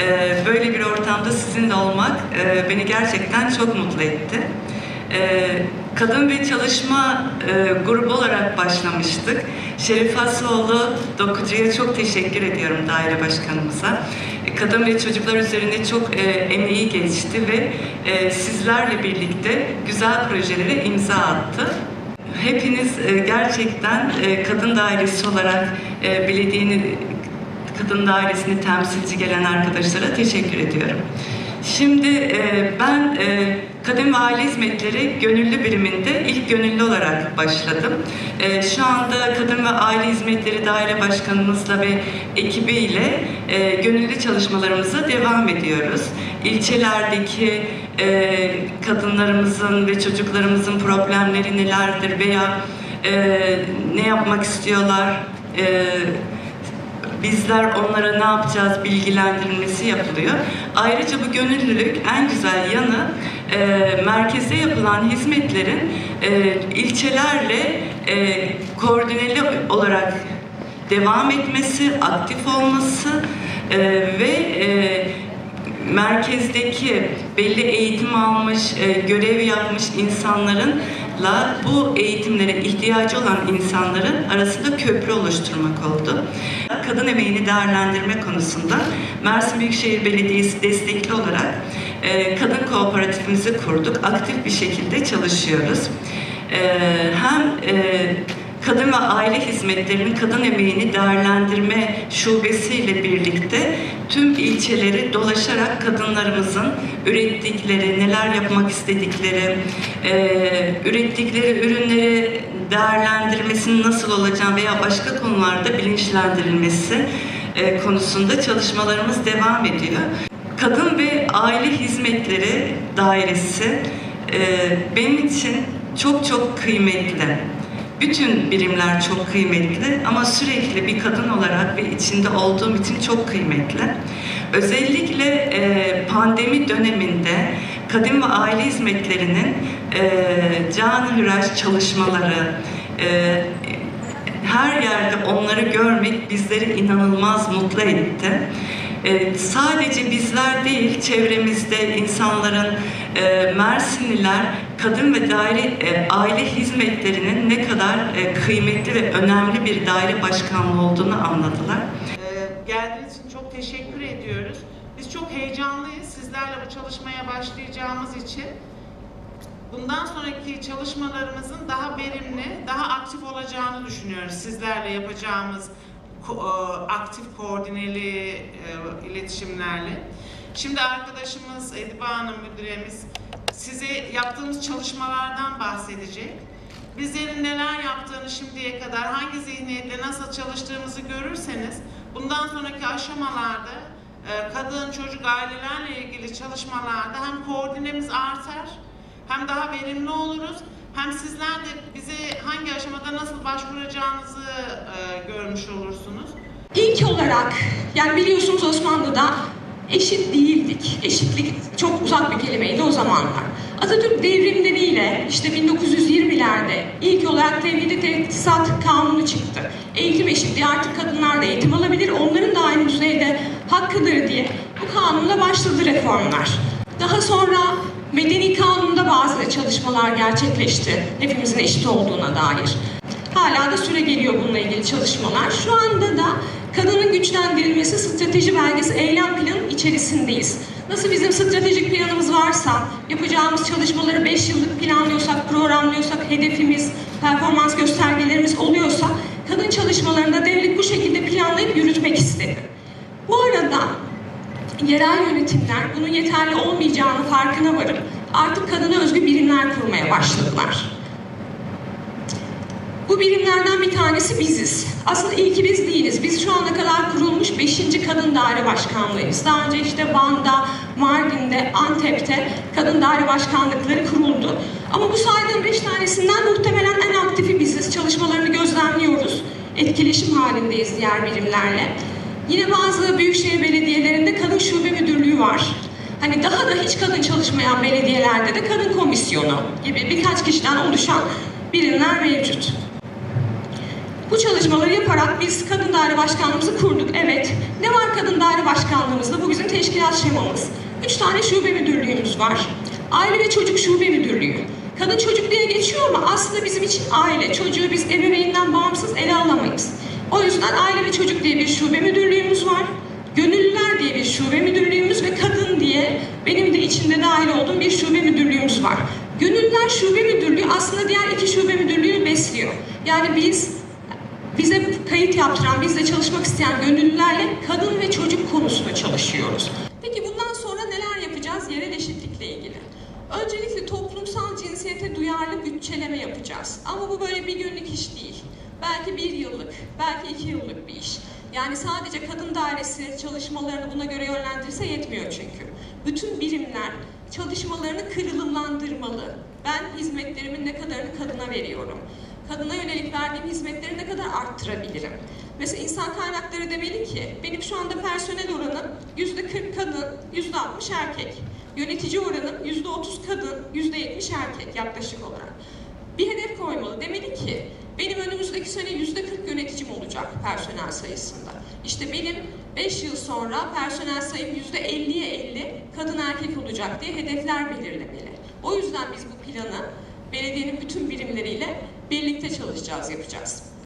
Ee, böyle bir ortamda sizinle olmak e, beni gerçekten çok mutlu etti. Ee, Kadın ve Çalışma e, grubu olarak başlamıştık. Şerif Hasoğlu Dokucu'ya çok teşekkür ediyorum daire başkanımıza. E, Kadın ve çocuklar üzerinde çok emeği geçti ve sizlerle birlikte güzel projelere imza attı. Hepiniz gerçekten kadın dairesi olarak e, belediyenin kadın dairesini temsilci gelen arkadaşlara teşekkür ediyorum. Şimdi e, ben e, Kadın ve Aile Hizmetleri Gönüllü Biriminde ilk gönüllü olarak başladım. E, şu anda Kadın ve Aile Hizmetleri Daire Başkanımızla ve ekibiyle e, gönüllü çalışmalarımıza devam ediyoruz. İlçelerdeki e, kadınlarımızın ve çocuklarımızın problemleri nelerdir veya e, ne yapmak istiyorlar, e, bizler onlara ne yapacağız bilgilendirilmesi yapılıyor. Ayrıca bu gönüllülük en güzel yanı e, merkezde yapılan hizmetlerin e, ilçelerle e, koordineli olarak devam etmesi, aktif olması e, ve e, merkezdeki belli eğitim almış, e, görev yapmış insanlarınla bu eğitimlere ihtiyacı olan insanların arasında köprü oluşturmak oldu. Kadın emeğini değerlendirme konusunda Mersin Büyükşehir Belediyesi destekli olarak e, kadın kooperatifimizi kurduk. Aktif bir şekilde çalışıyoruz. E, hem e, Kadın ve Aile Hizmetlerinin kadın emeğini değerlendirme şubesiyle birlikte tüm ilçeleri dolaşarak kadınlarımızın ürettikleri, neler yapmak istedikleri, e, ürettikleri ürünleri değerlendirmesinin nasıl olacağı veya başka konularda bilinçlendirilmesi e, konusunda çalışmalarımız devam ediyor. Kadın ve Aile Hizmetleri Dairesi e, benim için çok çok kıymetli. Bütün birimler çok kıymetli ama sürekli bir kadın olarak ve içinde olduğum için çok kıymetli. Özellikle e, pandemi döneminde kadın ve aile hizmetlerinin e, canhıraş çalışmaları, e, her yerde onları görmek bizleri inanılmaz mutlu etti. Ee, sadece bizler değil, çevremizde insanların, e, Mersinliler kadın ve daire e, aile hizmetlerinin ne kadar e, kıymetli ve önemli bir daire başkanlığı olduğunu anladılar. Ee, Geldiğiniz için çok teşekkür ediyoruz. Biz çok heyecanlıyız sizlerle bu çalışmaya başlayacağımız için. Bundan sonraki çalışmalarımızın daha verimli, daha aktif olacağını düşünüyoruz sizlerle yapacağımız e, aktif koordineli e, iletişimlerle. Şimdi arkadaşımız Ediba Hanım müdüremiz size yaptığımız çalışmalardan bahsedecek. Bizlerin neler yaptığını şimdiye kadar, hangi zihniyetle nasıl çalıştığımızı görürseniz bundan sonraki aşamalarda e, kadın, çocuk, ailelerle ilgili çalışmalarda hem koordinemiz artar, hem daha verimli oluruz, hem sizler de bize hangi aşamada nasıl başvuracağınızı e, görmüş olursunuz. İlk olarak yani biliyorsunuz Osmanlı'da eşit değildik. Eşitlik çok uzak bir kelimeydi o zamanlar. Atatürk devrimleriyle işte 1920'lerde ilk olarak Tevhid-i Tehdisat Kanunu çıktı. Eğitim eşitliği artık kadınlar da eğitim alabilir, onların da aynı düzeyde hakkıdır diye bu kanunla başladı reformlar. Daha sonra Medeni Kanun'da bazı çalışmalar gerçekleşti. Hepimizin eşit olduğuna dair. Hala da süre geliyor bununla ilgili çalışmalar. Şu anda da kadının güçlendirilmesi strateji belgesi eylem planı içerisindeyiz. Nasıl bizim stratejik planımız varsa, yapacağımız çalışmaları 5 yıllık planlıyorsak, programlıyorsak, hedefimiz, performans göstergelerimiz oluyorsa, kadın çalışmalarında devlet bu şekilde planlayıp yürütmek istedi. Bu arada yerel yönetimler bunun yeterli olmayacağını farkına varıp artık kadına özgü birimler kurmaya başladılar. Bu birimlerden bir tanesi biziz. Aslında ilki biz değiliz. Biz şu ana kadar kurulmuş 5. Kadın Daire Başkanlığıyız. Daha önce işte Van'da, Mardin'de, Antep'te kadın daire başkanlıkları kuruldu. Ama bu saydığım 5 tanesinden muhtemelen en aktifi biziz. Çalışmalarını gözlemliyoruz. Etkileşim halindeyiz diğer birimlerle. Yine bazı büyükşehir belediyelerinde kadın şube müdürlüğü var. Hani daha da hiç kadın çalışmayan belediyelerde de kadın komisyonu gibi birkaç kişiden oluşan birimler mevcut. Bu çalışmaları yaparak biz kadın daire başkanlığımızı kurduk. Evet. Ne var kadın daire başkanlığımızda? Bu bizim teşkilat şemamız. Üç tane şube müdürlüğümüz var. Aile ve çocuk şube müdürlüğü. Kadın çocuk diye geçiyor ama aslında bizim için aile. Çocuğu biz ebeveyninden bağımsız ele alamayız. O yüzden aile ve çocuk diye bir şube müdürlüğümüz var. Gönüllüler diye bir şube müdürlüğümüz ve kadın diye benim de içinde dahil olduğum bir şube müdürlüğümüz var. Gönüllüler şube müdürlüğü aslında diğer iki şube müdürlüğünü besliyor. Yani biz kayıt yaptıran, bizle çalışmak isteyen gönüllülerle kadın ve çocuk konusunda çalışıyoruz. Peki bundan sonra neler yapacağız yerel eşitlikle ilgili? Öncelikle toplumsal cinsiyete duyarlı bütçeleme yapacağız. Ama bu böyle bir günlük iş değil. Belki bir yıllık, belki iki yıllık bir iş. Yani sadece kadın dairesi çalışmalarını buna göre yönlendirse yetmiyor çünkü. Bütün birimler çalışmalarını kırılımlandırmalı. Ben hizmetlerimin ne kadarını kadına veriyorum kadına yönelik verdiğim hizmetleri ne kadar arttırabilirim? Mesela insan kaynakları demeli ki, benim şu anda personel oranım yüzde 40 kadın, yüzde 60 erkek. Yönetici oranım yüzde 30 kadın, yüzde 70 erkek yaklaşık olarak. Bir hedef koymalı. Demeli ki, benim önümüzdeki sene yüzde 40 yöneticim olacak personel sayısında. İşte benim 5 yıl sonra personel sayım yüzde 50'ye 50 kadın erkek olacak diye hedefler belirlemeli. O yüzden biz bu planı belediyenin bütün birimleriyle birlikte çalışacağız, yapacağız.